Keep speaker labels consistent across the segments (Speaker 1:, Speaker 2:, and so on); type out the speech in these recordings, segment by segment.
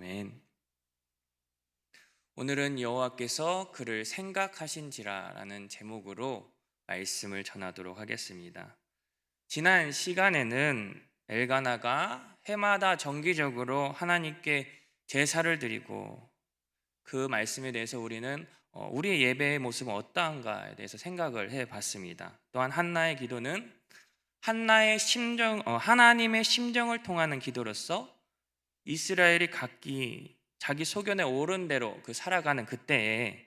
Speaker 1: 아멘. 오늘은 여호와께서 그를 생각하신지라라는 제목으로 말씀을 전하도록 하겠습니다. 지난 시간에는 엘가나가 해마다 정기적으로 하나님께 제사를 드리고 그 말씀에 대해서 우리는 어, 우리의 예배의 모습은 어떠한가에 대해서 생각을 해 봤습니다. 또한 한나의 기도는 한나의 심정, 어, 하나님의 심정을 통하는 기도로서 이스라엘이 각기 자기 소견에 오른 대로 그 살아가는 그때에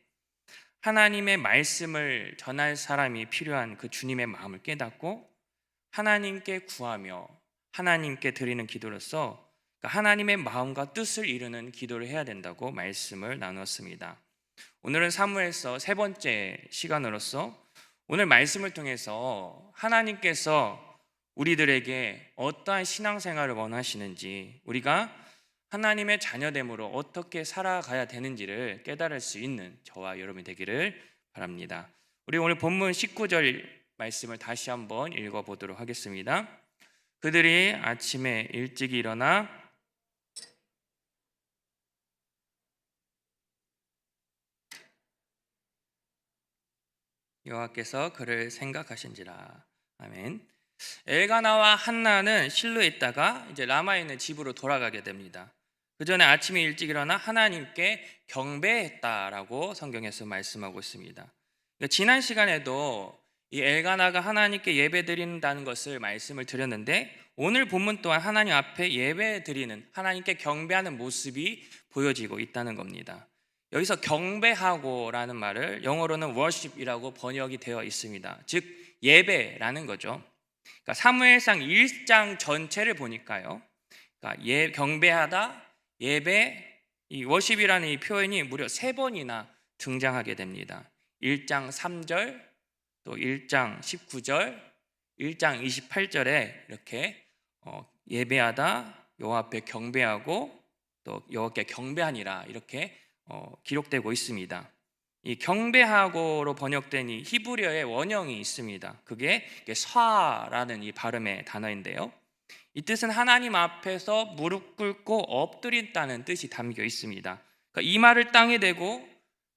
Speaker 1: 하나님의 말씀을 전할 사람이 필요한 그 주님의 마음을 깨닫고 하나님께 구하며 하나님께 드리는 기도로서 그러니까 하나님의 마음과 뜻을 이루는 기도를 해야 된다고 말씀을 나눴습니다. 오늘은 사무엘서 세 번째 시간으로서 오늘 말씀을 통해서 하나님께서 우리들에게 어떠한 신앙생활을 원하시는지 우리가 하나님의 자녀됨으로 어떻게 살아가야 되는지를 깨달을 수 있는 저와 여러분이 되기를 바랍니다. 우리 오늘 본문 19절 말씀을 다시 한번 읽어 보도록 하겠습니다. 그들이 아침에 일찍 일어나 여호와께서 그를 생각하신지라. 아멘. 엘가나와 한나는 실로에 있다가 이제 라마에 있는 집으로 돌아가게 됩니다. 그 전에 아침에 일찍 일어나 하나님께 경배했다라고 성경에서 말씀하고 있습니다. 그러니까 지난 시간에도 이 엘가나가 하나님께 예배 드린다는 것을 말씀을 드렸는데 오늘 본문 또한 하나님 앞에 예배 드리는 하나님께 경배하는 모습이 보여지고 있다는 겁니다. 여기서 경배하고라는 말을 영어로는 worship이라고 번역이 되어 있습니다. 즉 예배라는 거죠. 그러니까 사무엘상 1장 전체를 보니까요. 그러니까 예, 경배하다, 예배, 이 워십이라는 이 표현이 무려 세 번이나 등장하게 됩니다. 1장 3절, 또 1장 19절, 1장 28절에 이렇게 어, 예배하다, 여호와 앞에 경배하고 또 여호와께 경배하니라 이렇게 어, 기록되고 있습니다. 이 경배하고로 번역된 이 히브리어의 원형이 있습니다. 그게 서라는 이 발음의 단어인데요. 이 뜻은 하나님 앞에서 무릎 꿇고 엎드린다는 뜻이 담겨 있습니다. 그러니까 이 말을 땅에 대고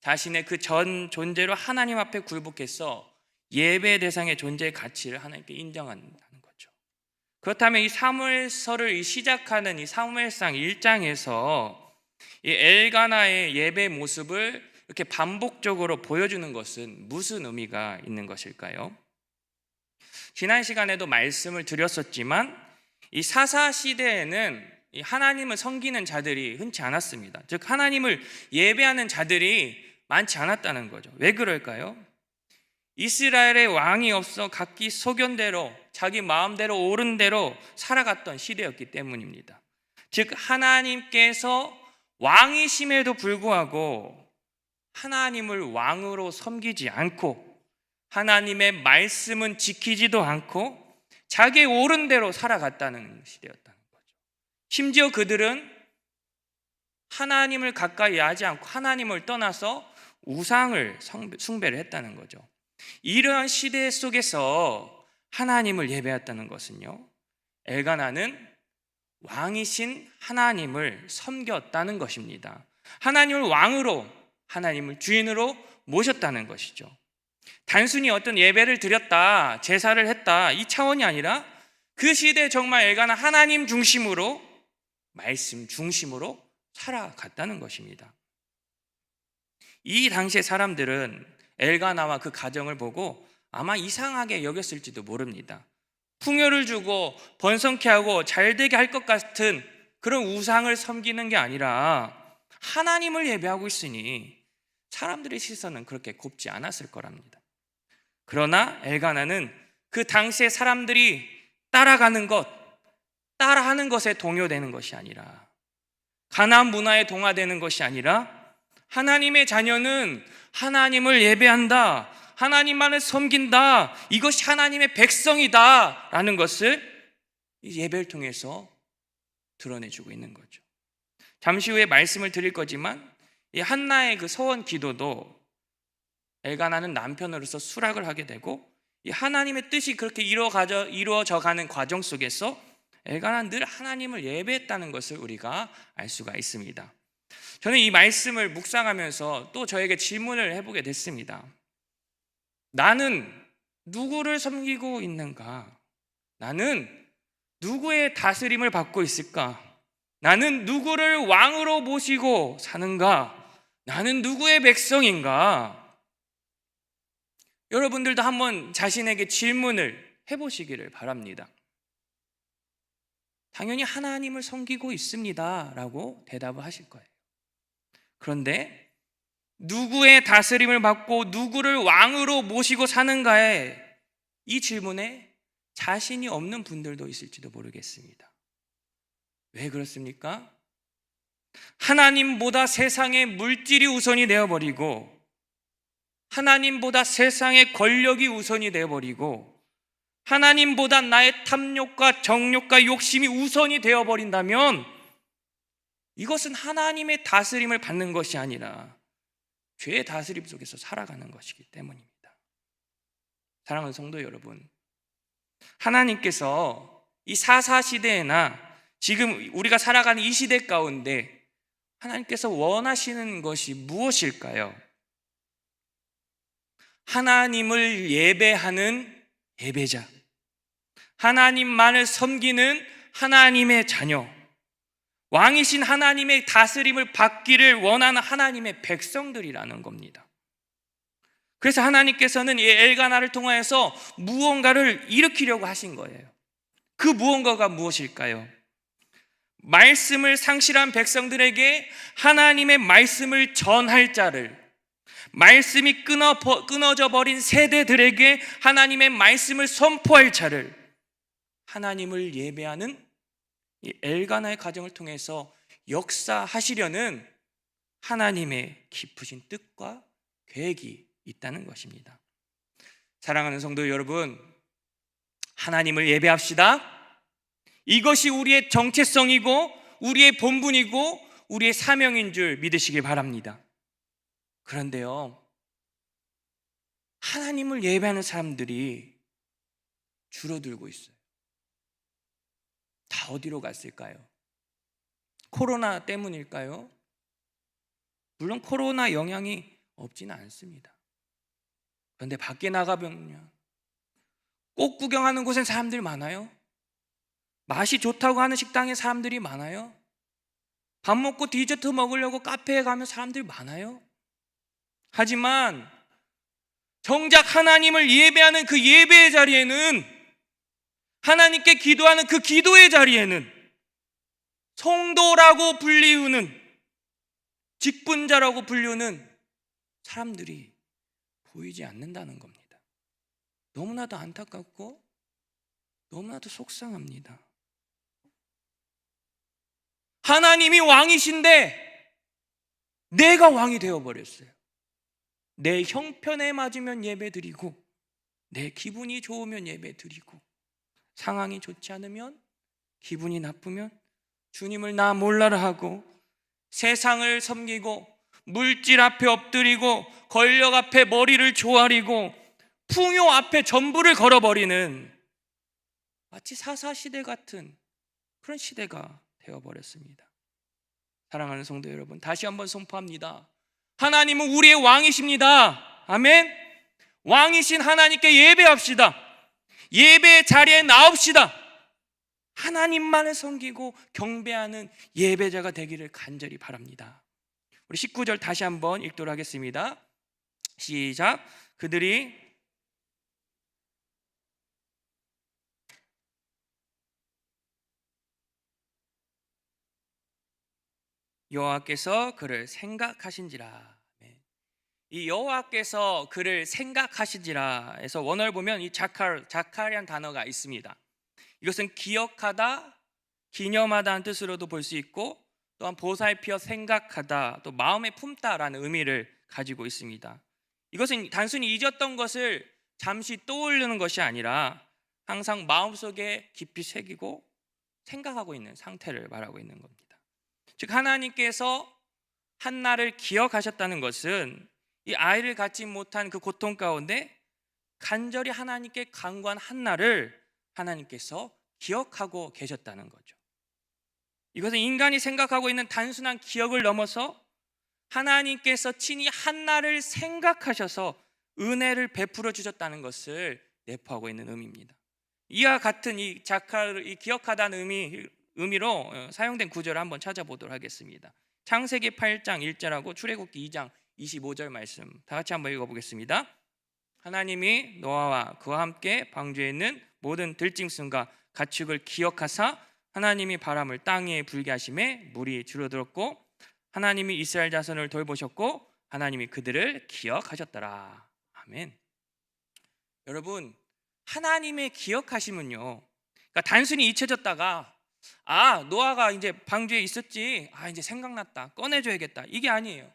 Speaker 1: 자신의 그 전 존재로 하나님 앞에 굴복해서 예배 대상의 존재의 가치를 하나님께 인정한다는 거죠. 그렇다면 이 사무엘서를 시작하는 이 사무엘상 1장에서 이 엘가나의 예배 모습을 이렇게 반복적으로 보여주는 것은 무슨 의미가 있는 것일까요? 지난 시간에도 말씀을 드렸었지만 이 사사 시대에는 이 하나님을 섬기는 자들이 흔치 않았습니다. 즉 하나님을 예배하는 자들이 많지 않았다는 거죠. 왜 그럴까요? 이스라엘의 왕이 없어 각기 소견대로 자기 마음대로 옳은 대로 살아갔던 시대였기 때문입니다. 즉 하나님께서 왕이심에도 불구하고 하나님을 왕으로 섬기지 않고 하나님의 말씀은 지키지도 않고 자기의 옳은 대로 살아갔다는 시대였다는 거죠. 심지어 그들은 하나님을 가까이 하지 않고 하나님을 떠나서 우상을 숭배를 했다는 거죠. 이러한 시대 속에서 하나님을 예배했다는 것은요. 엘가나는 왕이신 하나님을 섬겼다는 것입니다. 하나님을 왕으로 하나님을 주인으로 모셨다는 것이죠. 단순히 어떤 예배를 드렸다, 제사를 했다 이 차원이 아니라 그 시대에 정말 엘가나 하나님 중심으로 말씀 중심으로 살아갔다는 것입니다. 이 당시의 사람들은 엘가나와 그 가정을 보고 아마 이상하게 여겼을지도 모릅니다. 풍요를 주고 번성케 하고 잘되게 할 것 같은 그런 우상을 섬기는 게 아니라 하나님을 예배하고 있으니 사람들의 시선은 그렇게 곱지 않았을 거랍니다. 그러나 엘가나는 그 당시의 사람들이 따라가는 것, 따라하는 것에 동요되는 것이 아니라 가나안 문화에 동화되는 것이 아니라 하나님의 자녀는 하나님을 예배한다. 하나님만을 섬긴다. 이것이 하나님의 백성이다. 라는 것을 예배를 통해서 드러내주고 있는 거죠. 잠시 후에 말씀을 드릴 거지만 이 한나의 그 서원 기도도 엘가나는 남편으로서 수락을 하게 되고 이 하나님의 뜻이 그렇게 이루어져, 가는 과정 속에서 엘가나는 늘 하나님을 예배했다는 것을 우리가 알 수가 있습니다. 저는 이 말씀을 묵상하면서 또 저에게 질문을 해보게 됐습니다. 나는 누구를 섬기고 있는가? 나는 누구의 다스림을 받고 있을까? 나는 누구를 왕으로 모시고 사는가? 나는 누구의 백성인가? 여러분들도 한번 자신에게 질문을 해보시기를 바랍니다. 당연히 하나님을 섬기고 있습니다. 라고 대답을 하실 거예요. 그런데 누구의 다스림을 받고 누구를 왕으로 모시고 사는가에 이 질문에 자신이 없는 분들도 있을지도 모르겠습니다. 왜 그렇습니까? 하나님보다 세상의 물질이 우선이 되어버리고 하나님보다 세상의 권력이 우선이 되어버리고 하나님보다 나의 탐욕과 정욕과 욕심이 우선이 되어버린다면 이것은 하나님의 다스림을 받는 것이 아니라 죄의 다스림 속에서 살아가는 것이기 때문입니다. 사랑하는 성도 여러분, 하나님께서 이 사사 시대에나 지금 우리가 살아가는 이 시대 가운데 하나님께서 원하시는 것이 무엇일까요? 하나님을 예배하는 예배자, 하나님만을 섬기는 하나님의 자녀, 왕이신 하나님의 다스림을 받기를 원하는 하나님의 백성들이라는 겁니다. 그래서 하나님께서는 이 엘가나를 통하여서 무언가를 일으키려고 하신 거예요. 그 무언가가 무엇일까요? 말씀을 상실한 백성들에게 하나님의 말씀을 전할 자를 말씀이 끊어, 끊어져 버린 세대들에게 하나님의 말씀을 선포할 자를 하나님을 예배하는 이 엘가나의 가정을 통해서 역사하시려는 하나님의 깊으신 뜻과 계획이 있다는 것입니다. 사랑하는 성도 여러분, 하나님을 예배합시다. 이것이 우리의 정체성이고 우리의 본분이고 우리의 사명인 줄 믿으시길 바랍니다. 그런데요, 하나님을 예배하는 사람들이 줄어들고 있어요. 다 어디로 갔을까요? 코로나 때문일까요? 물론 코로나 영향이 없지는 않습니다. 그런데 밖에 나가보면 꽃 구경하는 곳엔 사람들 많아요. 맛이 좋다고 하는 식당에 사람들이 많아요. 밥 먹고 디저트 먹으려고 카페에 가면 사람들 많아요. 하지만 정작 하나님을 예배하는 그 예배의 자리에는 하나님께 기도하는 그 기도의 자리에는 성도라고 불리우는 직분자라고 불리우는 사람들이 보이지 않는다는 겁니다. 너무나도 안타깝고 너무나도 속상합니다. 하나님이 왕이신데 내가 왕이 되어 버렸어요. 내 형편에 맞으면 예배 드리고 내 기분이 좋으면 예배 드리고 상황이 좋지 않으면 기분이 나쁘면 주님을 나 몰라라 하고 세상을 섬기고 물질 앞에 엎드리고 권력 앞에 머리를 조아리고 풍요 앞에 전부를 걸어버리는 마치 사사시대 같은 그런 시대가 되어버렸습니다. 사랑하는 성도 여러분, 다시 한번 선포합니다. 하나님은 우리의 왕이십니다. 아멘. 왕이신 하나님께 예배합시다. 예배 자리에 나옵시다. 하나님만을 섬기고 경배하는 예배자가 되기를 간절히 바랍니다. 우리 19절 다시 한번 읽도록 하겠습니다. 시작. 그들이 여호와께서 그를 생각하신지라. 네. 이 여호와께서 그를 생각하신지라에서 원어를 보면 이 자칼 자칼이란 단어가 있습니다. 이것은 기억하다, 기념하다는 뜻으로도 볼 수 있고 또한 보살피어 생각하다, 또 마음에 품다라는 의미를 가지고 있습니다. 이것은 단순히 잊었던 것을 잠시 떠올리는 것이 아니라 항상 마음속에 깊이 새기고 생각하고 있는 상태를 말하고 있는 겁니다. 즉 하나님께서 한나를 기억하셨다는 것은 이 아이를 갖지 못한 그 고통 가운데 간절히 하나님께 간구한 한나를 하나님께서 기억하고 계셨다는 거죠. 이것은 인간이 생각하고 있는 단순한 기억을 넘어서 하나님께서 친히 한나를 생각하셔서 은혜를 베풀어 주셨다는 것을 내포하고 있는 의미입니다. 이와 같은 이 자카를 이 기억하다는 의미 의미로 어, 사용된 구절을 한번 찾아보도록 하겠습니다. 창세기 8장 1절하고 출애굽기 2장 25절 말씀 다 같이 한번 읽어보겠습니다. 하나님이 노아와 그와 함께 방주에 있는 모든 들짐승과 가축을 기억하사 하나님이 바람을 땅 위에 불게 하심에 물이 줄어들었고 하나님이 이스라엘 자손을 돌보셨고 하나님이 그들을 기억하셨더라. 아멘. 여러분 하나님의 기억하심은요. 그러니까 단순히 잊혀졌다가 아 노아가 이제 방주에 있었지. 아 이제 생각났다. 꺼내줘야겠다. 이게 아니에요.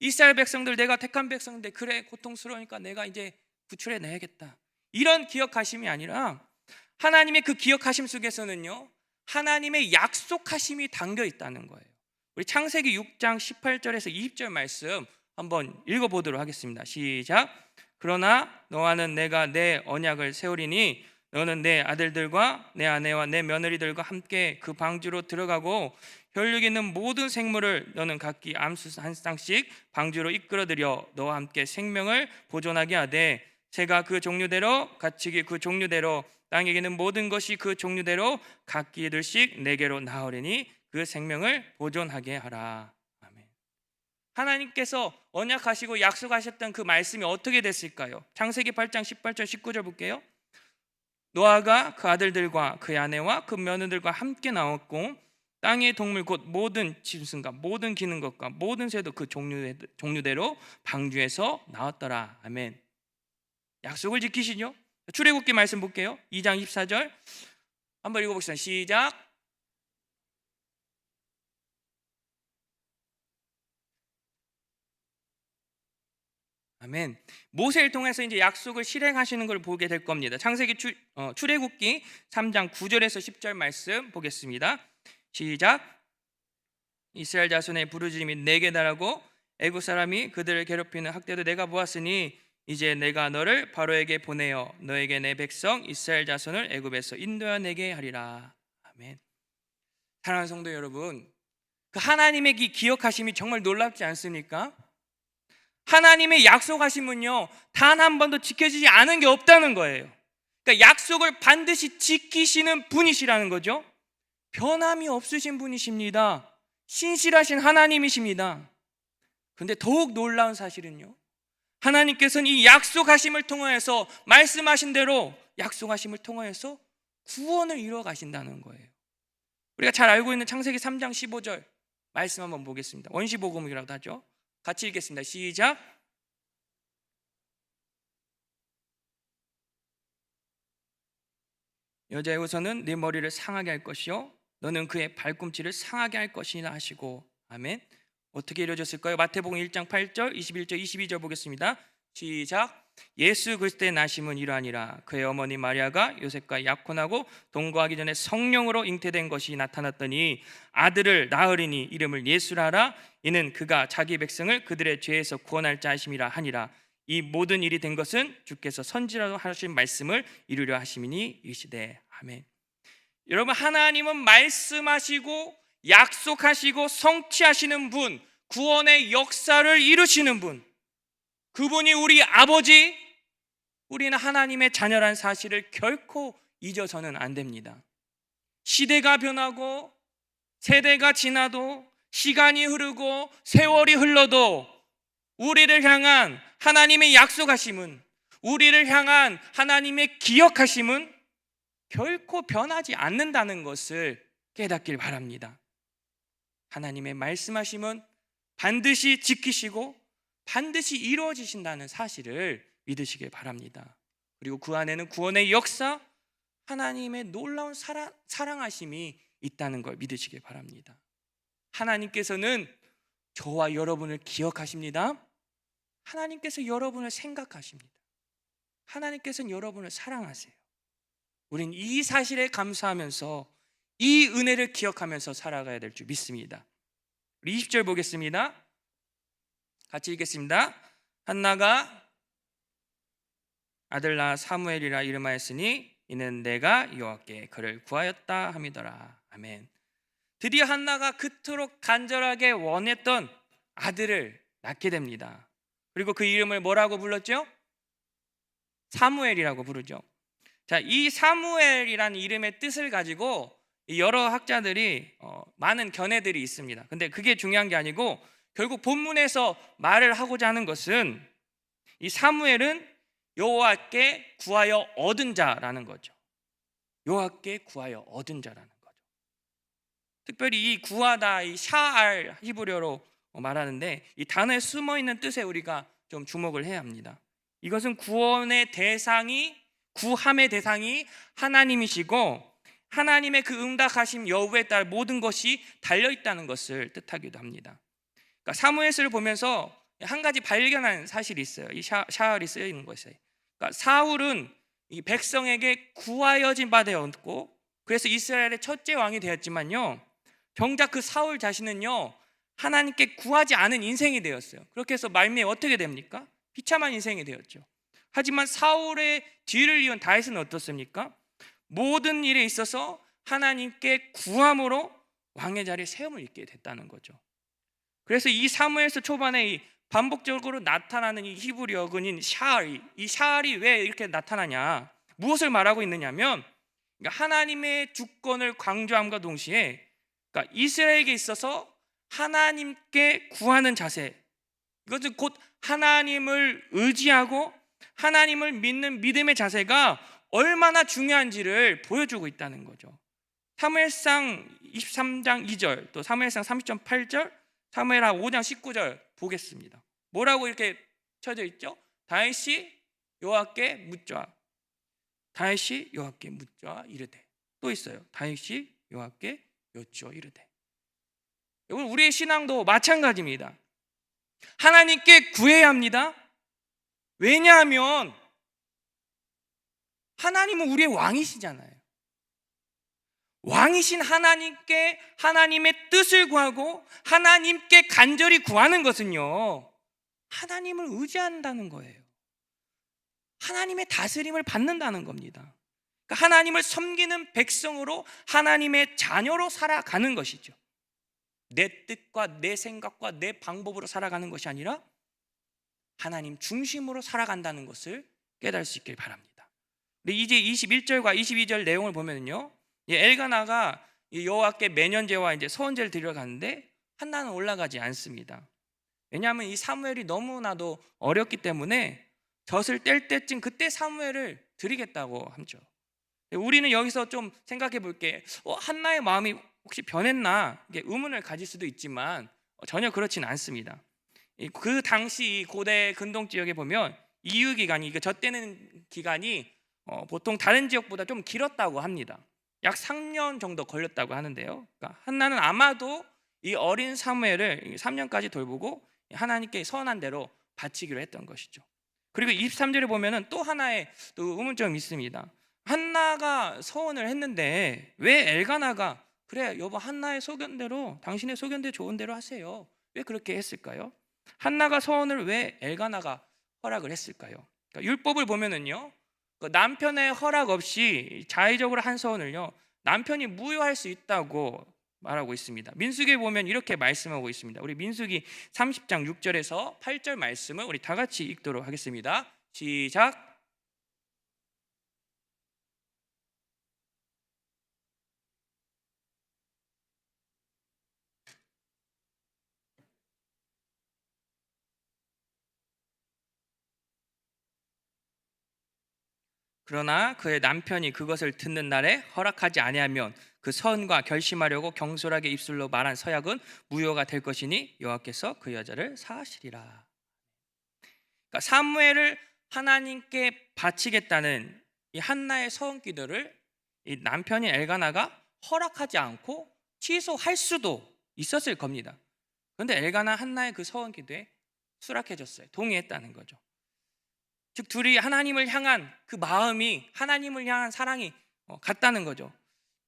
Speaker 1: 이스라엘 백성들 내가 택한 백성인데 그래 고통스러우니까 내가 이제 구출해 내야겠다. 이런 기억하심이 아니라 하나님의 그 기억하심 속에서는요. 하나님의 약속하심이 담겨 있다는 거예요. 우리 창세기 6장 18절에서 20절 말씀 한번 읽어 보도록 하겠습니다. 시작. 그러나 너와는 내가 내 언약을 세우리니 너는 내 아들들과 내 아내와 내 며느리들과 함께 그 방주로 들어가고 혈육 있는 모든 생물을 너는 각기 암수 한 쌍씩 방주로 이끌어들여 너와 함께 생명을 보존하게 하되 새가 그 종류대로 가축이 그 종류대로 땅에 있는 모든 것이 그 종류대로 각기 들씩 내게로 나오리니 그 생명을 보존하게 하라. 아멘. 하나님께서 언약하시고 약속하셨던 그 말씀이 어떻게 됐을까요? 창세기 8장 18절 19절 볼게요. 노아가 그 아들들과 그의 아내와 그 며느들과 함께 나왔고 땅의 동물 곧 모든 짐승과 모든 기는 것과 모든 새도 그 종류, 종류대로 방주에서 나왔더라. 아멘. 약속을 지키시죠? 출애굽기 말씀 볼게요. 2장 24절. 한번 읽어보겠습니다. 시작. 아멘. 모세를 통해서 이제 약속을 실행하시는 걸 보게 될 겁니다. 창세기 출, 어, 출애굽기 3장 9절에서 10절 말씀 보겠습니다. 시작. 이스라엘 자손의 부르짖음이 내게 달하고 애굽 사람이 그들을 괴롭히는 학대도 내가 보았으니 이제 내가 너를 바로에게 보내어 너에게 내 백성 이스라엘 자손을 애굽에서 인도하 내게 하리라. 아멘. 사랑하는 성도 여러분, 그 하나님의 기 기억하심이 정말 놀랍지 않습니까? 하나님의 약속하심은요 단 한 번도 지켜지지 않은 게 없다는 거예요. 그러니까 약속을 반드시 지키시는 분이시라는 거죠. 변함이 없으신 분이십니다. 신실하신 하나님이십니다. 근데 더욱 놀라운 사실은요. 하나님께서는 이 약속하심을 통하여서 말씀하신 대로 약속하심을 통하여서 구원을 이루어 가신다는 거예요. 우리가 잘 알고 있는 창세기 3장 15절 말씀 한번 보겠습니다. 원시복음이라고 하죠. 같이 읽겠습니다. 시작. 여자의 우선은 네 머리를 상하게 할 것이요 너는 그의 발꿈치를 상하게 할 것이라 하시고 아멘. 어떻게 이루어졌을까요? 마태복음 1장 8절, 21절, 22절 보겠습니다. 시작. 예수 그리스도의 나심은 이러하니라. 그의 어머니 마리아가 요셉과 약혼하고 동거하기 전에 성령으로 잉태된 것이 나타났더니 아들을 낳으리니 이름을 예수라 하라. 이는 그가 자기 백성을 그들의 죄에서 구원할 자심이라 하니라. 이 모든 일이 된 것은 주께서 선지라도 하신 말씀을 이루려 하심이니 이시되 아멘. 여러분 하나님은 말씀하시고 약속하시고 성취하시는 분 구원의 역사를 이루시는 분 그분이 우리 아버지, 우리는 하나님의 자녀란 사실을 결코 잊어서는 안 됩니다. 시대가 변하고 세대가 지나도 시간이 흐르고 세월이 흘러도 우리를 향한 하나님의 약속하심은 우리를 향한 하나님의 기억하심은 결코 변하지 않는다는 것을 깨닫길 바랍니다. 하나님의 말씀하심은 반드시 지키시고 반드시 이루어지신다는 사실을 믿으시길 바랍니다. 그리고 그 안에는 구원의 역사, 하나님의 놀라운 사랑, 사랑하심이 있다는 걸 믿으시길 바랍니다. 하나님께서는 저와 여러분을 기억하십니다. 하나님께서 여러분을 생각하십니다. 하나님께서는 여러분을 사랑하세요. 우린 이 사실에 감사하면서 이 은혜를 기억하면서 살아가야 될 줄 믿습니다. 우리 20절 보겠습니다. 같이 읽겠습니다. 한나가 아들 낳아 사무엘이라 이름하였으니 이는 내가 여호와께 그를 구하였다 함이더라. 아멘. 드디어 한나가 그토록 간절하게 원했던 아들을 낳게 됩니다. 그리고 그 이름을 뭐라고 불렀죠? 사무엘이라고 부르죠. 자, 이 사무엘이라는 이름의 뜻을 가지고 여러 학자들이 어, 많은 견해들이 있습니다. 근데 그게 중요한 게 아니고 결국 본문에서 말을 하고자 하는 것은 이 사무엘은 여호와께 구하여 얻은 자라는 거죠. 여호와께 구하여 얻은 자라는 거죠. 특별히 이 구하다 이 샤알 히브리어로 말하는데 이 단어에 숨어 있는 뜻에 우리가 좀 주목을 해야 합니다. 이것은 구원의 대상이 구함의 대상이 하나님이시고 하나님의 그 응답하심 여호에 따라 모든 것이 달려 있다는 것을 뜻하기도 합니다. 그러니까 사무엘서를 보면서 한 가지 발견한 사실이 있어요. 이 샤, 샤알이 쓰여 있는 것에. 그러니까 사울은 이 백성에게 구하여진 바 되었고 그래서 이스라엘의 첫째 왕이 되었지만요. 정작 그 사울 자신은요. 하나님께 구하지 않은 인생이 되었어요. 그렇게 해서 말미에 어떻게 됩니까? 비참한 인생이 되었죠. 하지만 사울의 뒤를 이은 다윗은 어떻습니까? 모든 일에 있어서 하나님께 구함으로 왕의 자리에 세움을 입게 됐다는 거죠. 그래서 이 사무엘서 초반에 이 반복적으로 나타나는 이 히브리어 근인 샤알이 이 샤알이 왜 이렇게 나타나냐? 무엇을 말하고 있느냐면 그러니까 하나님의 주권을 강조함과 동시에 그러니까 이스라엘에게 있어서 하나님께 구하는 자세 이것은 곧 하나님을 의지하고 하나님을 믿는 믿음의 자세가 얼마나 중요한지를 보여주고 있다는 거죠. 사무엘상 23장 2절 또 사무엘상 30.8절 사무엘하 5장 19절 보겠습니다. 뭐라고 이렇게 쳐져 있죠? 다윗이 여호와께 묻자. 다윗이 여호와께 묻자 이르되. 또 있어요. 다윗이 여호와께 여쭈어 이르되. 여러분 우리의 신앙도 마찬가지입니다. 하나님께 구해야 합니다. 왜냐하면 하나님은 우리의 왕이시잖아요. 왕이신 하나님께 하나님의 뜻을 구하고 하나님께 간절히 구하는 것은요. 하나님을 의지한다는 거예요. 하나님의 다스림을 받는다는 겁니다. 그러니까 하나님을 섬기는 백성으로 하나님의 자녀로 살아가는 것이죠. 내 뜻과 내 생각과 내 방법으로 살아가는 것이 아니라 하나님 중심으로 살아간다는 것을 깨달을 수 있길 바랍니다. 근데 이제 21절과 22절 내용을 보면요. 엘가나가 여호와께 매년제와 이제 서원제를 드리러 가는데 한나는 올라가지 않습니다. 왜냐하면 이 사무엘이 너무나도 어렵기 때문에 젖을 뗄 때쯤 그때 사무엘을 드리겠다고 하죠. 우리는 여기서 좀 생각해 볼게. 어, 한나의 마음이 혹시 변했나? 의문을 가질 수도 있지만 전혀 그렇지는 않습니다. 그 당시 고대 근동 지역에 보면 이유 기간이 이게 젖대는 기간이 어, 보통 다른 지역보다 좀 길었다고 합니다. 약 3년 정도 걸렸다고 하는데요. 그러니까 한나는 아마도 이 어린 사무엘을 3년까지 돌보고 하나님께 선한 대로 바치기로 했던 것이죠. 그리고 23절에 보면은 또 하나의 또 의문점이 있습니다. 한나가 서원을 했는데 왜 엘가나가 그래 여보 한나의 소견대로 당신의 소견대 좋은 대로 하세요. 왜 그렇게 했을까요? 한나가 서원을 왜 엘가나가 허락을 했을까요? 그러니까 율법을 보면은요 그 남편의 허락 없이 자의적으로 한 서원을요 남편이 무효할 수 있다고 말하고 있습니다. 민수기에 보면 이렇게 말씀하고 있습니다. 우리 민수기 30장 6절에서 8절 말씀을 우리 다 같이 읽도록 하겠습니다. 시작. 그러나 그의 남편이 그것을 듣는 날에 허락하지 아니하면 그 선과 결심하려고 경솔하게 입술로 말한 서약은 무효가 될 것이니 여호와께서 그 여자를 사하시리라. 그러니까 사무엘을 하나님께 바치겠다는 이 한나의 서원 기도를 이 남편이 엘가나가 허락하지 않고 취소할 수도 있었을 겁니다. 그런데 엘가나 한나의 그 서원 기도에 수락해줬어요. 동의했다는 거죠. 즉 둘이 하나님을 향한 그 마음이 하나님을 향한 사랑이 어, 같다는 거죠.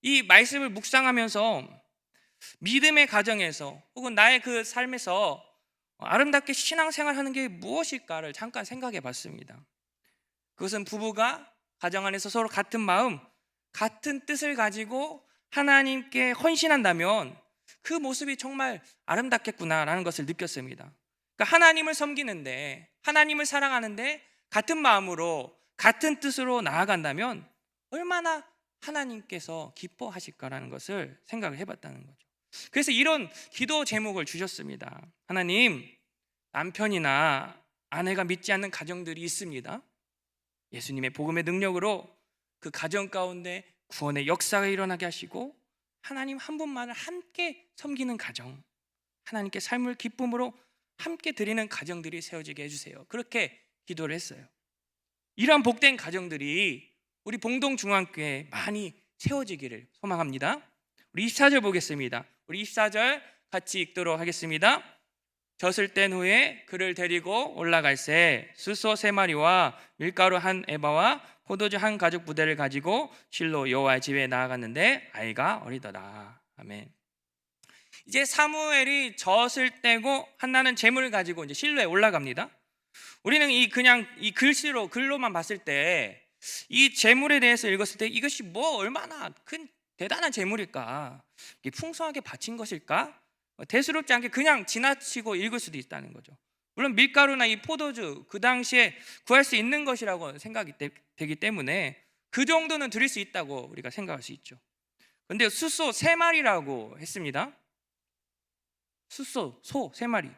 Speaker 1: 이 말씀을 묵상하면서 믿음의 가정에서 혹은 나의 그 삶에서 아름답게 신앙생활하는 게 무엇일까를 잠깐 생각해 봤습니다. 그것은 부부가 가정 안에서 서로 같은 마음, 같은 뜻을 가지고 하나님께 헌신한다면 그 모습이 정말 아름답겠구나라는 것을 느꼈습니다. 그러니까 하나님을 섬기는데 하나님을 사랑하는데 같은 마음으로 같은 뜻으로 나아간다면 얼마나 하나님께서 기뻐하실까라는 것을 생각을 해봤다는 거죠. 그래서 이런 기도 제목을 주셨습니다. 하나님, 남편이나 아내가 믿지 않는 가정들이 있습니다. 예수님의 복음의 능력으로 그 가정 가운데 구원의 역사가 일어나게 하시고 하나님 한 분만을 함께 섬기는 가정, 하나님께 삶을 기쁨으로 함께 드리는 가정들이 세워지게 해주세요. 그렇게 기도를 했어요. 이러한 복된 가정들이 우리 봉동중앙교회에 많이 세워지기를 소망합니다. 우리 24절 보겠습니다. 우리 24절 같이 읽도록 하겠습니다. 젖을 뗀 후에 그를 데리고 올라갈새 수소 세 마리와 밀가루 한 에바와 포도주 한 가죽 부대를 가지고 실로 여호와 집에 나아갔는데 아이가 어리더라. 아멘. 이제 사무엘이 젖을 떼고 한나는 재물을 가지고 이제 실로에 올라갑니다. 우리는 이 그냥 이 글씨로 글로만 봤을 때 이 재물에 대해서 읽었을 때 이것이 뭐 얼마나 큰 대단한 재물일까? 풍성하게 바친 것일까? 대수롭지 않게 그냥 지나치고 읽을 수도 있다는 거죠. 물론 밀가루나 이 포도주 그 당시에 구할 수 있는 것이라고 생각이 되, 되기 때문에 그 정도는 드릴 수 있다고 우리가 생각할 수 있죠. 근데 수소 세 마리라고 했습니다. 수소 소 세 마리.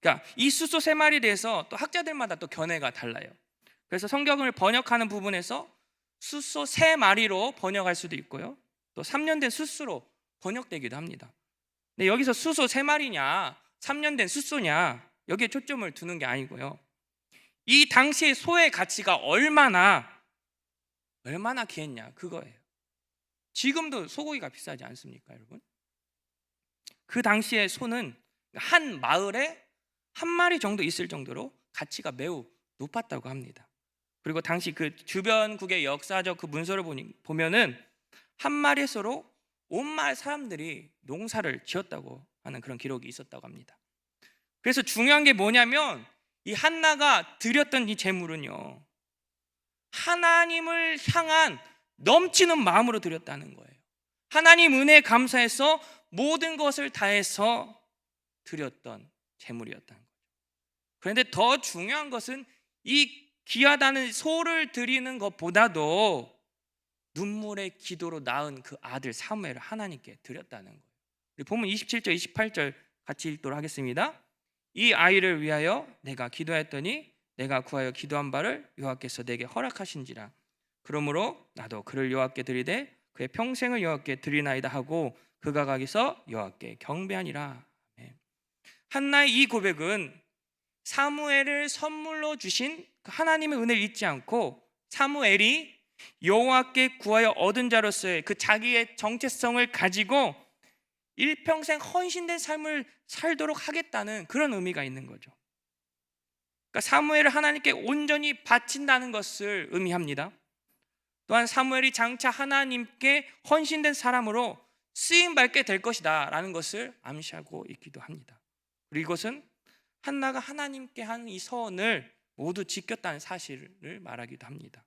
Speaker 1: 그러니까 이 수소 세 마리에 대해서 또 학자들마다 또 견해가 달라요. 그래서 성경을 번역하는 부분에서 수소 세 마리로 번역할 수도 있고요. 또 3년 된 수수로 번역되기도 합니다. 근데 여기서 수소 세 마리냐, 3년 된 수소냐, 여기에 초점을 두는 게 아니고요. 이 당시의 소의 가치가 얼마나 얼마나 귀했냐 그거예요. 지금도 소고기가 비싸지 않습니까, 여러분? 그 당시의 소는 한 마을에 한 마리 정도 있을 정도로 가치가 매우 높았다고 합니다. 그리고 당시 그 주변국의 역사적 그 문서를 보니, 보면은 한 마리 소로 온 마을 사람들이 농사를 지었다고 하는 그런 기록이 있었다고 합니다. 그래서 중요한 게 뭐냐면 이 한나가 드렸던 이 재물은요. 하나님을 향한 넘치는 마음으로 드렸다는 거예요. 하나님 은혜 감사해서 모든 것을 다해서 드렸던 재물이었다는 거죠. 그런데 더 중요한 것은 이 귀하다는 소를 드리는 것보다도 눈물의 기도로 낳은 그 아들 사무엘을 하나님께 드렸다는 거예요. 우리 보면 27절, 28절 같이 읽도록 하겠습니다. 이 아이를 위하여 내가 기도했더니 내가 구하여 기도한 바를 여호와께서 내게 허락하신지라. 그러므로 나도 그를 여호와께 드리되 그의 평생을 여호와께 드리나이다 하고 그가 가기서 여호와께 경배하니라. 한나의 이 고백은 사무엘을 선물로 주신 그 하나님의 은혜를 잊지 않고 사무엘이 여호와께 구하여 얻은 자로서의 그 자기의 정체성을 가지고 일평생 헌신된 삶을 살도록 하겠다는 그런 의미가 있는 거죠. 그러니까 사무엘을 하나님께 온전히 바친다는 것을 의미합니다. 또한 사무엘이 장차 하나님께 헌신된 사람으로 쓰임 받게 될 것이다라는 것을 암시하고 있기도 합니다. 그리고 이것은 한나가 하나님께 한 이 서원을 모두 지켰다는 사실을 말하기도 합니다.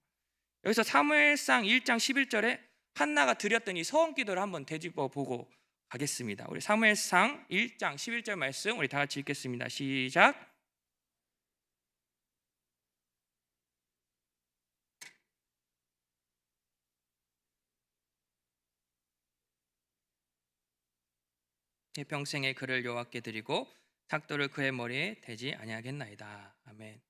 Speaker 1: 여기서 사무엘상 1장 11절에 한나가 드렸던 이 서원 기도를 한번 되짚어 보고 가겠습니다. 우리 사무엘상 1장 11절 말씀 우리 다 같이 읽겠습니다. 시작. 내 평생에 그를 여호와께 드리고 삭도를 그의 머리에 대지 아니하겠나이다. 아멘.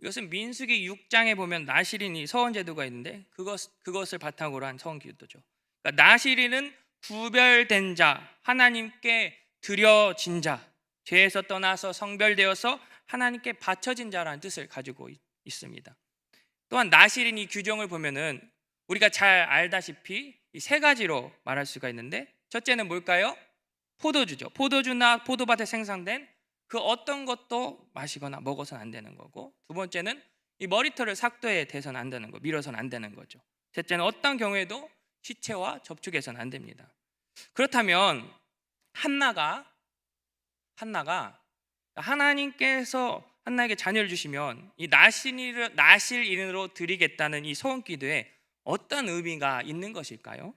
Speaker 1: 이것은 민수기 6장에 보면 나시린이 서원 제도가 있는데 그것 그것을 바탕으로 한 서원 기도죠. 그러니까 나시린은 구별된 자, 하나님께 드려진 자, 죄에서 떠나서 성별되어서 하나님께 바쳐진 자라는 뜻을 가지고 있습니다. 또한 나시린 이 규정을 보면은 우리가 잘 알다시피 이 세 가지로 말할 수가 있는데 첫째는 뭘까요? 포도주죠. 포도주나 포도밭에 생산된 그 어떤 것도 마시거나 먹어서는 안 되는 거고 두 번째는 이 머리털을 삭도에 대서는 안 되는 거, 밀어서는 안 되는 거죠. 셋째는 어떤 경우에도 시체와 접촉해서는 안 됩니다. 그렇다면 한나가 한나가 하나님께서 한나에게 자녀를 주시면 이 나실인으로 드리겠다는 이 소원 기도에 어떤 의미가 있는 것일까요?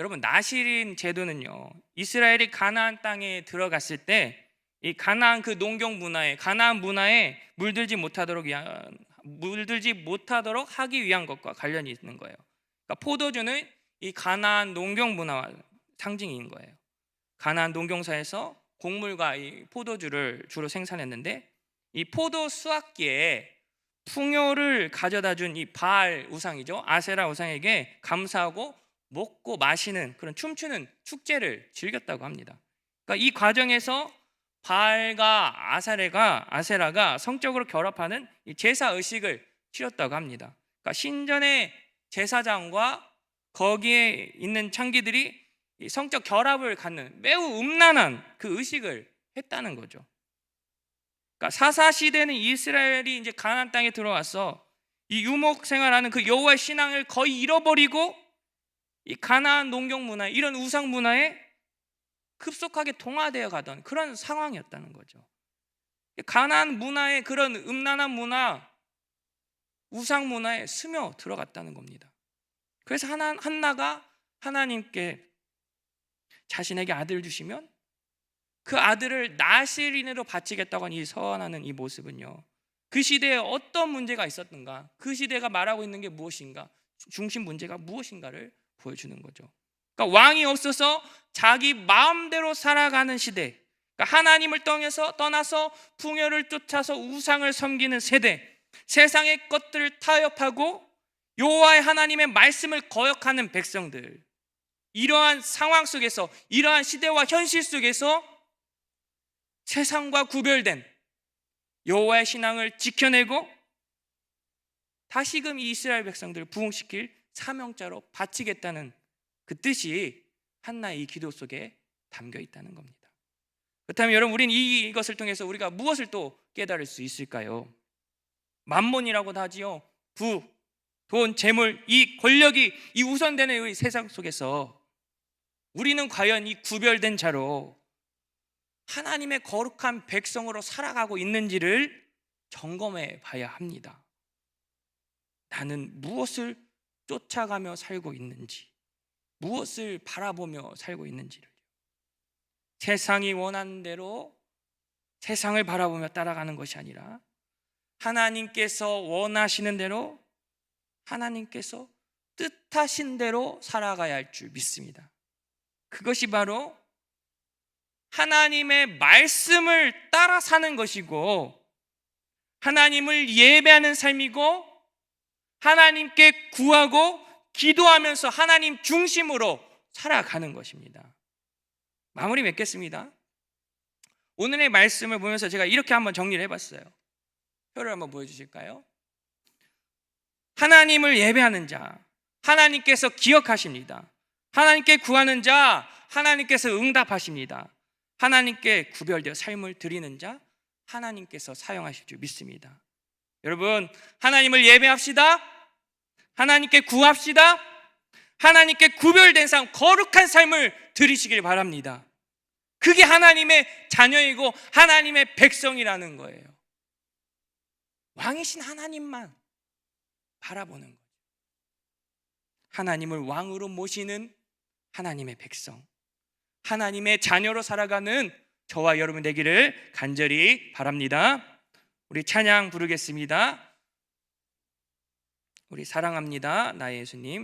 Speaker 1: 여러분 나실인 제도는요 이스라엘이 가나안 땅에 들어갔을 때 이 가나안 그 농경 문화에 가나안 문화에 물들지 못하도록 위한 물들지 못하도록 하기 위한 것과 관련이 있는 거예요. 그러니까 포도주는 이 가나안 농경 문화와 상징인 거예요. 가나안 농경사에서 곡물과 이 포도주를 주로 생산했는데 이 포도 수확기에 풍요를 가져다 준 이 바알 우상이죠. 아세라 우상에게 감사하고 먹고 마시는 그런 춤추는 축제를 즐겼다고 합니다. 그러니까 이 과정에서 바알과 아사레가 아세라가 성적으로 결합하는 이 제사 의식을 치렀다고 합니다. 그러니까 신전의 제사장과 거기에 있는 창기들이 이 성적 결합을 갖는 매우 음란한 그 의식을 했다는 거죠. 그러니까 사사 시대는 이스라엘이 이제 가나안 땅에 들어와서 이 유목 생활하는 그 여호와의 신앙을 거의 잃어버리고 이 가나안 농경 문화 이런 우상 문화에 급속하게 동화되어 가던 그런 상황이었다는 거죠. 가나안 문화의 그런 음란한 문화, 우상 문화에 스며 들어갔다는 겁니다. 그래서 하나, 한나가 하나님께 자신에게 아들을 주시면 그 아들을 나실인으로 바치겠다고 하는 이 서원하는 이 모습은요. 그 시대에 어떤 문제가 있었던가, 그 시대가 말하고 있는 게 무엇인가, 중심 문제가 무엇인가를 보여주는 거죠. 그러니까 왕이 없어서 자기 마음대로 살아가는 시대. 그러니까 하나님을 떠나서 떠나서 풍요를 쫓아서 우상을 섬기는 세대. 세상의 것들을 타협하고 여호와의 하나님의 말씀을 거역하는 백성들. 이러한 상황 속에서 이러한 시대와 현실 속에서 세상과 구별된 여호와의 신앙을 지켜내고 다시금 이 이스라엘 백성들을 부흥시킬 사명자로 바치겠다는 그 뜻이 한나의 이 기도 속에 담겨 있다는 겁니다. 그렇다면 여러분 우리는 이것을 통해서 우리가 무엇을 또 깨달을 수 있을까요? 만몬이라고도 하지요. 부, 돈, 재물, 이 권력이 이 우선되는 이 세상 속에서 우리는 과연 이 구별된 자로 하나님의 거룩한 백성으로 살아가고 있는지를 점검해 봐야 합니다. 나는 무엇을 쫓아가며 살고 있는지, 무엇을 바라보며 살고 있는지를 세상이 원하는 대로 세상을 바라보며 따라가는 것이 아니라 하나님께서 원하시는 대로 하나님께서 뜻하신 대로 살아가야 할 줄 믿습니다. 그것이 바로 하나님의 말씀을 따라 사는 것이고 하나님을 예배하는 삶이고 하나님께 구하고 기도하면서 하나님 중심으로 살아가는 것입니다. 마무리 맺겠습니다. 오늘의 말씀을 보면서 제가 이렇게 한번 정리를 해봤어요. 표를 한번 보여주실까요? 하나님을 예배하는 자, 하나님께서 기억하십니다. 하나님께 구하는 자, 하나님께서 응답하십니다. 하나님께 구별되어 삶을 드리는 자, 하나님께서 사용하실 줄 믿습니다. 여러분, 하나님을 예배합시다. 하나님께 구합시다. 하나님께 구별된 삶, 거룩한 삶을 드리시길 바랍니다. 그게 하나님의 자녀이고 하나님의 백성이라는 거예요. 왕이신 하나님만 바라보는 거예요. 하나님을 왕으로 모시는 하나님의 백성, 하나님의 자녀로 살아가는 저와 여러분 되기를 간절히 바랍니다. 우리 찬양 부르겠습니다. 우리 사랑합니다. 나의 예수님.